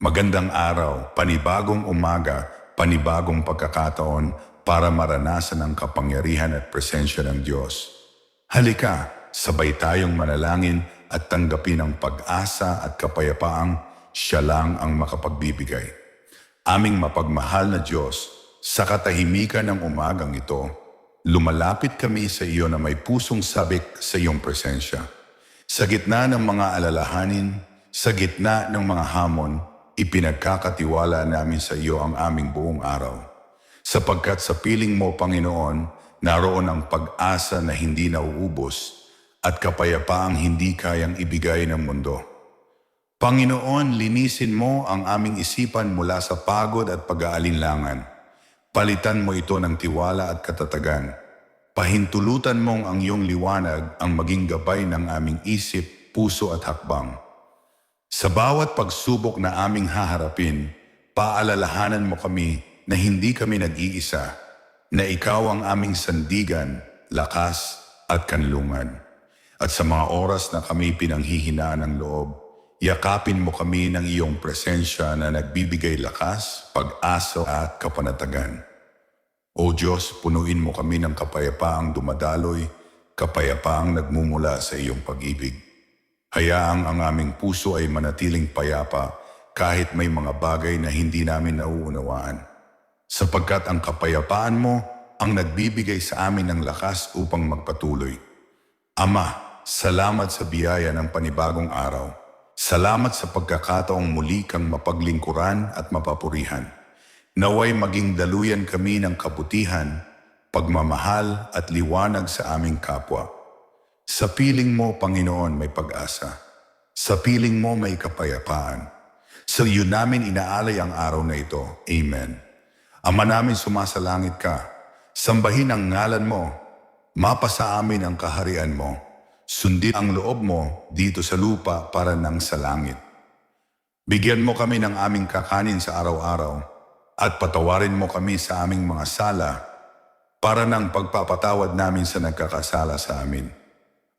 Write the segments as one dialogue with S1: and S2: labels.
S1: Magandang araw, panibagong umaga, panibagong pagkakataon para maranasan ang kapangyarihan at presensya ng Diyos. Halika, sabay tayong manalangin at tanggapin ang pag-asa at kapayapaang siya lang ang makapagbibigay. Aming mapagmahal na Diyos, sa katahimikan ng umagang ito, lumalapit kami sa iyo na may pusong sabik sa iyong presensya. Sa gitna ng mga alalahanin, sa gitna ng mga hamon, ipinagkakatiwala namin sa iyo ang aming buong araw. Sapagkat sa piling mo, Panginoon, naroon ang pag-asa na hindi nauubos at kapayapaang hindi kayang ibigay ng mundo. Panginoon, linisin mo ang aming isipan mula sa pagod at pag-aalinlangan. Palitan mo ito ng tiwala at katatagan. Pahintulutan mong ang iyong liwanag ang maging gabay ng aming isip, puso at hakbang. Sa bawat pagsubok na aming haharapin, paalalahanan mo kami na hindi kami nag-iisa, na ikaw ang aming sandigan, lakas at kanlungan. At sa mga oras na kami pinanghihinaan ng loob, yakapin mo kami ng iyong presensya na nagbibigay lakas, pag-asa at kapanatagan. O Diyos, punuin mo kami ng kapayapaang dumadaloy, kapayapaang nagmumula sa iyong pag-ibig. Hayaang ang aming puso ay manatiling payapa kahit may mga bagay na hindi namin nauunawaan. Sapagkat ang kapayapaan mo ang nagbibigay sa amin ng lakas upang magpatuloy. Ama, salamat sa biyaya ng panibagong araw. Salamat sa pagkakataong muli kang mapaglingkuran at mapapurihan. Naway maging daluyan kami ng kabutihan, pagmamahal at liwanag sa aming kapwa. Sa piling mo, Panginoon, may pag-asa. Sa piling mo may kapayapaan. Sa iyo namin inaalay ang araw na ito. Amen. Ama namin sumasalangit ka. Sambahin ang ngalan mo. Mapasa amin ang kaharian mo. Sundin ang loob mo dito sa lupa para nang sa langit. Bigyan mo kami ng aming kakanin sa araw-araw at patawarin mo kami sa aming mga sala para nang pagpapatawad namin sa nagkakasala sa amin.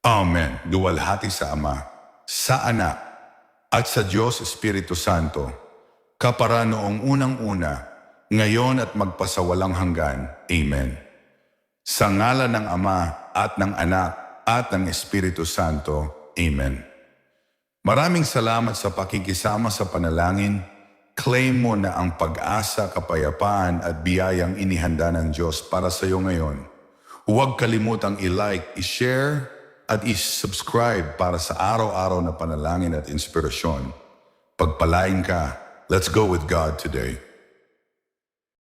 S1: Amen. Duwalhati sa Ama, sa Anak, at sa Diyos Espiritu Santo, kapara noong unang-una, ngayon at magpasawalang hanggan. Amen. Sa ngalan ng Ama at ng Anak at ng Espiritu Santo. Amen. Maraming salamat sa pakikisama sa panalangin. Claim mo na ang pag-asa, kapayapaan at biyayang inihanda ng Diyos para sa iyo ngayon. Huwag kalimutang i-like, i-share at i-subscribe para sa araw-araw na panalangin at inspirasyon. Pagpalain ka, let's go with God today.